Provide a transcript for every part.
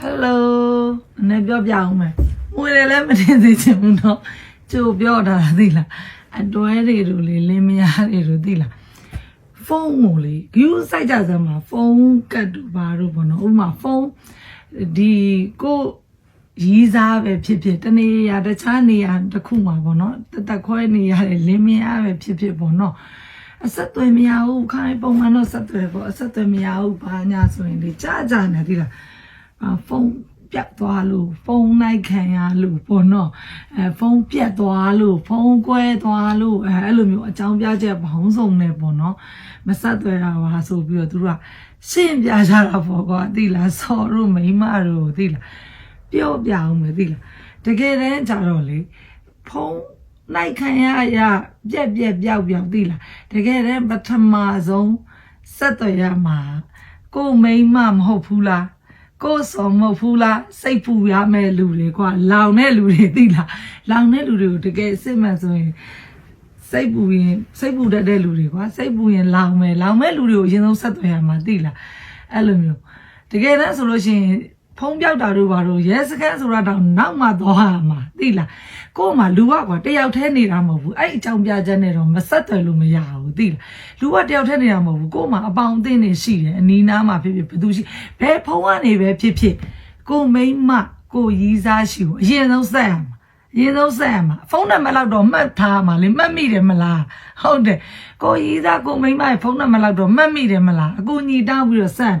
ဟယ်လိုနည်းပြောပြအောင်မယ်မွေလည်းလည်းမတင်သေးချင်ဘူးเนาะကျိုးပြောတာသိလားအတွဲတွေတို့လေလင်းမယားတွေတို့သိလားဖုန်းကိုလေဂယူစိုက်ကြစမ်းမှာဖုန်းကတ်တူပါတို့ပေါ့နော်ဥပမာဖုန်းဒီကိုရီးစားပဲဖြစ်ဖြစ်တနေရာတခြားနေရာတစ်ခုမှာပေါ့နော်တသက်ခွဲနေရတဲ့လင်းမယားပဲဖြစ်ဖြစ်ပေါ့နော်အဆက်အသွယ်မရဘူးခိုင်းပုံမှန်တော့ဆက်သွယ်ပေါ့အဆက်အသွယ်မရဘူးဘာညာဆိုရင်ဒီကြာကြာနေသီလား အာ ဖုန်းပြတ်သွားလို့ဖုန်းလိုက်ခံရလို့ပေါ့နော်အဲဖုန်းပြတ်သွားလို့ဖုန်းကွဲသွားလို့အဲအဲ့လိုမျိုးအကြောင်းပြချက်ဘောင်းစုံနေပေါ့နော်မဆက်သွဲတာပါဆိုပြီးတော့သူတို့ကရှင်းပြကြတာပေါ့ကွာသိလားဆော်တို့မိန်းမတို့သိလားပြောပြအောင်မယ်သိလားတကယ်တမ်းကြတော့လေဖုန်းလိုက်ခံရရပြက်ပြက်ပြောက်ပြောက်သိလားတကယ်တမ်းပထမဆုံးဆက်သွဲရမှာကိုယ်မိန်းမမဟုတ်ဘူးလား ကိုယ်ဆောင်မဟုတ်ဘူးလားစိတ်ပူရမဲ့လူတွေကွာလောင်တဲ့လူတွေသိလားလောင်တဲ့လူတွေကိုတကယ်စစ်မှန်ဆိုရင်စိတ်ပူရင်စိတ်ပူတတ်တဲ့လူတွေကွာစိတ်ပူရင်လောင်မယ်လောင်မဲ့လူတွေကိုအရင်ဆုံးဆက်သွယ်ရမှာသိလားအဲ့လိုမျိုးတကယ်တမ်းဆိုလို့ရှိရင် ဖုံးပြောက်တာတို့ဘာလို့ရဲစခန်းဆိုတာတော့နောက်မှသွားရမှာသိလားကို့မှာလူကကွာတယောက်တည်းနေတာမဟုတ်ဘူးအဲ့အကြောင်းပြချက်နဲ့တော့မဆက်သွယ်လို့မရဘူးသိလားလူကတယောက်တည်းနေတာမဟုတ်ဘူးကို့မှာအပေါင်းအသင်းတွေရှိတယ်အနီးနားမှာဖြစ်ဖြစ်ဘယ်သူရှိဘယ်ဖုံးကနေပဲဖြစ်ဖြစ်ကိုမိမ့်မကိုရီးစားရှိကိုအရင်ဆုံးဆက်ရမှာအ ရင်ဆုံးဆက်ရမှာဖုန်းနံပါတ်လောက်တော့မှတ်ထားမှာလေမှတ်မိတယ်မလားဟုတ်တယ်ကိုရီးစားကိုမိမ့်မရဲ့ဖုန်းနံပါတ်လောက်တော့မှတ်မိတယ်မလားအကူညီတောင်းပြီးတော့ဆက်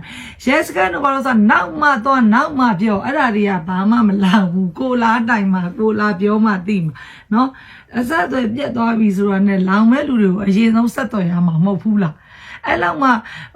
ရဲစကန်တော့ဘာလို့ဆိုနောက်မှတော့နောက်မှပြောအဲ့ဒါတွေကဘာမှမလာဘူးကိုလားတိုင်မှာကိုလားပြောမှသိမှာနော်အဆက်အသွယ်ပြတ်သွားပြီဆိုတာနဲ့လောင်မဲ့လူတွေကိုအရင်ဆုံးဆက်သွယ်ရမှာမဟုတ်ဘူးလား အဲ့လောက်မှ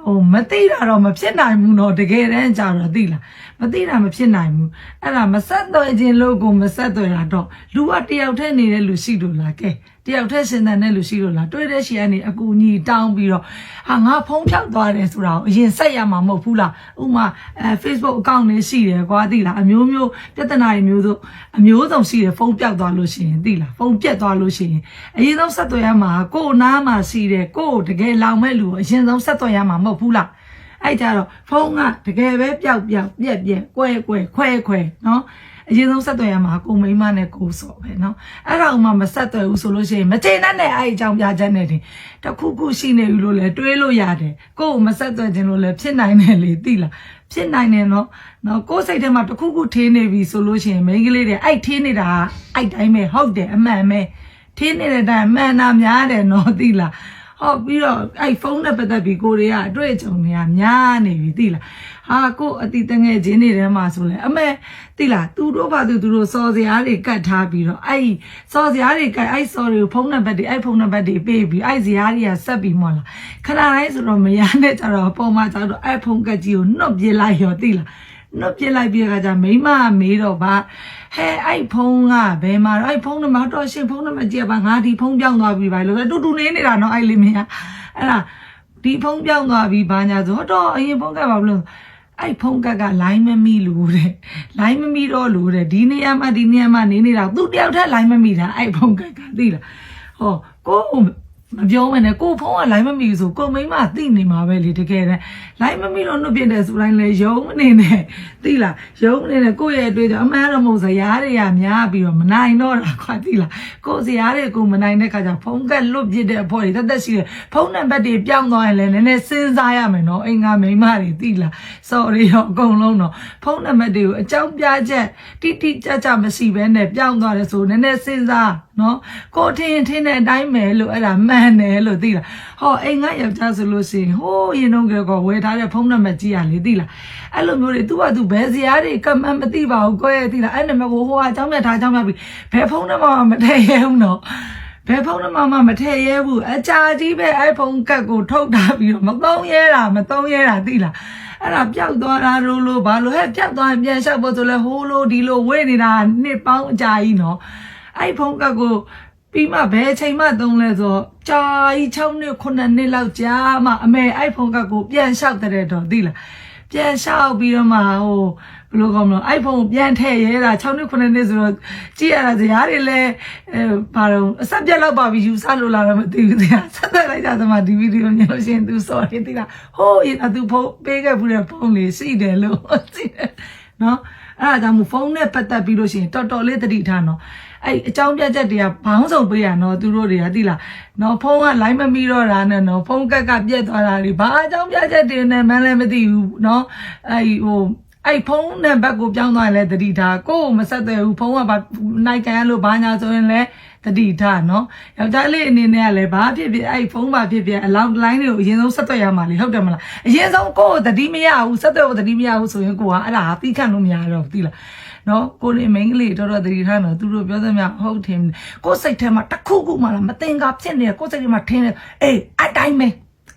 ဟိုမသိတာတော့မဖြစ်နိုင်ဘူးနော်တကယ်တမ်းကြာတော့သိလားမသိတာမဖြစ်နိုင်ဘူးအဲ့ဒါမဆက်သွယ်ခြင်းလို့ကိုမဆက်သွယ်တာတော့လူကတယောက်တည်းနေတဲ့လူရှိလို့လားကဲ တယောက်တည်းစင်တန်တဲ့လူရှိလို့လားတွေ့တဲ့ရှင်ကနေအကူညီတောင်းပြီးတော့ဟာငါဖုံးဖြောက်သွားတယ်ဆိုတာကိုအရင်ဆက်ရမှာမဟုတ်ဘူးလားဥမာအဲ Facebook account နဲ့ရှိတယ်ကွာသိလားအမျိုးမျိုးပြဿနာတွေမျိုးစုံအမျိုးစုံရှိတယ်ဖုံးပြောက်သွားလို့ရှိရင်သိလားဖုံးပြက်သွားလို့ရှိရင်အရင်ဆုံးဆက်သွယ်ရမှာကို့နားမှာရှိတယ်ကို့တကယ်လောင်မဲ့လူကိုအရင်ဆုံးဆက်သွယ်ရမှာမဟုတ်ဘူးလားအဲ့ကြတော့ဖုန်းကတကယ်ပဲပျောက်ပျောက်ပြက်ပြက်ကွဲကွဲခွဲခွဲနော် အရင်ဆုံးဆက်သွယ်ရမှာကိုမိန်းမနဲ့ကိုစော်ပဲเนาะအဲ့ဒါဥမှမဆက်သွယ်ဘူးဆိုလို့ရှိရင်မကျေနပ်နဲ့အဲ့အကြောင်းပြချက်နဲ့တင်တခုခုရှိနေပြီလို့လဲတွေးလို့ရတယ်ကိုကိုမဆက်သွယ်ခြင်းလို့လဲဖြစ်နိုင်တယ်လေသိလားဖြစ်နိုင်တယ်เนาะเนาะကိုယ်စိတ်ထဲမှာတခုခုထင်းနေပြီဆိုလို့ရှိရင်မိန်းကလေးတွေအဲ့ထင်းနေတာအဲ့တိုင်းပဲဟုတ်တယ်အမှန်ပဲထင်းနေတဲ့အတိုင်းအမှန်နာများတယ်เนาะသိလား ဟောပြီးတော့အဲ့ဖုန်းနဲ့ပတ်သက်ပြီးကိုတွေကအတွေ့အကြုံတွေကများနေပြီသိလားဟာကိုအတီတငယ်ချင်းတွေထဲမှာဆိုလဲအမေသိလားသူတို့ဘာသူသူတို့စော်စရာတွေကတ်ထားပြီးတော့အဲ့စော်စရာတွေကတ်အဲ့စော်တွေကိုဖုန်းနံပါတ်တွေအဲ့ဖုန်းနံပါတ်တွေပေးပြီးအဲ့စရာတွေကဆက်ပြီးမော်လာခဏတိုင်းဆိုတော့မရနဲ့ကြတော့ပုံမှန်ကြတော့အဲ့ဖုန်းကတ်ကြီးကိုနှုတ်ပြလိုက်ရောသိလား နှုတ်ပြလိုက်ပြီးခါကျမိမကမေးတော့ဗာဟဲအဲ့ဖုန်းကဘယ်မှာတော့အဲ့ဖုန်းနံပါတ်တော့ရှင်ဖုန်းနံပါတ်ကြည့်ပါငါဒီဖုန်းပြောင်းသွားပြီပါလို့တူတူနေနေတာနော်အဲ့လေးမင်းအဲ့ဒါဒီဖုန်းပြောင်းသွားပြီဘာညာဆိုတော့အရင်ဖုန်းကပါဘလို့အဲ့ဖုန်းကကလိုင်းမမီလို့တဲ့လိုင်းမမီတော့လို့တဲ့ဒီနေရာမှာဒီနေရာမှာနေနေတာသူတယောက်တည်းလိုင်းမမီတာအဲ့ဖုန်းကကသိလားဟောကို မပြောမနဲ့ကိုဖုန်းကလိုင်းမမီဆိုကိုမိမသိနေမှာပဲလေတကယ်တမ်းလိုင်းမမီတော့နှုတ်ပြတယ်ဆိုတိုင်းလဲယုံအနေနဲ့သိလားယုံအနေနဲ့ကိုယ့်ရဲ့အတွေ့အကြုံအမှန်တော့မဟုတ်ဇရာတွေကများပြီးတော့မနိုင်တော့တာခွာသိလားကိုဇရာတွေကိုမနိုင်တဲ့ခါကျဖုန်းကလွတ်ပြတဲ့အဖို့တွေတက်တက်ရှိတယ်ဖုန်းနံပါတ်တွေပြောင်းသွားရင်လည်းနည်းနည်းစဉ်းစားရမယ်နော်အင်္ဂါမိန်းမတွေသိလား sorry ရောအကုန်လုံးတော့ဖုန်းနံပါတ်တွေကိုအကြောင်းပြချက်တိတိကျကျမရှိဘဲနဲ့ပြောင်းသွားတယ်ဆိုနည်းနည်းစဉ်းစား နော်ကိုထင်းထင်းတဲ့အတိုင်းပဲလို့အဲ့ဒါမှန်တယ်လို့သိလားဟောအိမ်ကယောက်ျားဆိုလို့ရှိရင်ဟိုးရင်တော့ကောဝယ်ထားတဲ့ဖုန်းနံပါတ်ကြီးရလေသိလားအဲ့လိုမျိုးတွေ तू က तू ဘယ်စရာတွေကမှန်မသိပါဘူးကိုယ့်ရဲ့သိလားအဲ့နံပါတ်ကိုဟိုကအကြောင်းပြထားအကြောင်းပြပြီးဘယ်ဖုန်းနံပါတ်မှမထည့်ရဘူးနော်ဘယ်ဖုန်းနံပါတ်မှမထည့်ရဲဘူးအကြာကြီးပဲ iPhone ကတ်ကိုထုတ်ထားပြီးတော့မသုံးရဲတာမသုံးရဲတာသိလားအဲ့ဒါပျောက်သွားတာလို့လို့ဘာလို့ဟဲ့ပျောက်သွားရင်ပြန်လျှောက်ဖို့ဆိုလဲဟိုးလို့ဒီလိုဝေ့နေတာနှစ်ပေါင်းအကြာကြီးနော် အဲ့ဖုန်းကတ်ကိုပြီးမှဘယ်အချိန်မှသုံးလဲဆိုကြာကြီး6နှစ်9နှစ်လောက်ကြာမှအမေ iPhone ကတ်ကိုပြန်လျှောက်တဲ့တော့သိလားပြန်လျှောက်ပြီးတော့မှဟိုဘယ်လိုကောင်းမလို့ iPhone ကိုပြန်ထည့်ရဲတာ6နှစ်9နှစ်ဆိုတော့ကြည့်ရတာဇာတ်တွေလည်းအဲဘာတော့အဆက်ပြက်လောက်ပါပြီယူဆလို့လာတော့မသိဘူးဇာတ်ဆက်သက်လိုက်တာသမားဒီဗီဒီယိုညလို့ရှရင် तू စော်တယ်သိလားဟိုးရင် तू ဖုန်းပေးခဲ့ဘူးတဲ့ဖုန်းလေးရှိတယ်လို့သိတယ်နော်အဲ့ဒါကြောင့်မို့ဖုန်းနဲ့ပတ်သက်ပြီးလို့ရှိရင်တော်တော်လေးသတိထားနော် အဲ့အကြောင်းပြချက်တွေကဘောင်းဆောင်ပေးရနော်သူတို့တွေကသိလားနော်ဖုန်းကလိုင်းမမီတော့တာနဲ့နော်ဖုန်းကက်ကပြက်သွားတာတွေဘာအကြောင်းပြချက်တွေနဲ့မှန်းလည်းမသိဘူးနော်အဲ့ဟိုအဲ့ဖုန်းနံပါတ်ကိုပြောင်းသွားရင်လည်းတတိထားကိုယ်ကိုမဆက်သွယ်ဘူးဖုန်းကဘာနိုင်ကန်ရလို့ဘာညာဆိုရင်လည်းတတိထားနော်ယောက်ျားလေးအနေနဲ့ကလည်းဘာဖြစ်ဖြစ်အဲ့ဖုန်းပါဖြစ်ဖြစ်အလောင်းလိုင်းတွေကိုအရင်ဆုံးဆက်သွယ်ရမှာလေဟုတ်တယ်မလားအရင်ဆုံးကိုယ်ကိုတတိမရဘူးဆက်သွယ်ဖို့တတိမရဘူးဆိုရင်ကိုကအဲ့ဒါသိခံလို့မရတော့ဘူးသိလား နော်ကိုနေမိန်းကလေးတော်တော်တတိထားတော့သူတို့ပြောသမျှဟုတ်တယ်ကိုယ်စိတ်ထဲမှာတစ်ခုခုမှလာမတင်ကားဖြစ်နေကိုယ်စိတ်ထဲမှာထင်းနေအေးအတိုင်းပဲ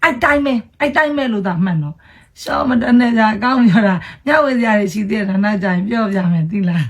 အတိုင်းပဲအတိုင်းပဲလို့သာမှတ်နော်ရှောမတနဲ့ကြအကောင်းပြောတာညဝေစရာတွေရှိသေးတယ်ဒါနဲ့ကြရင်ပြောပြမယ်သိလား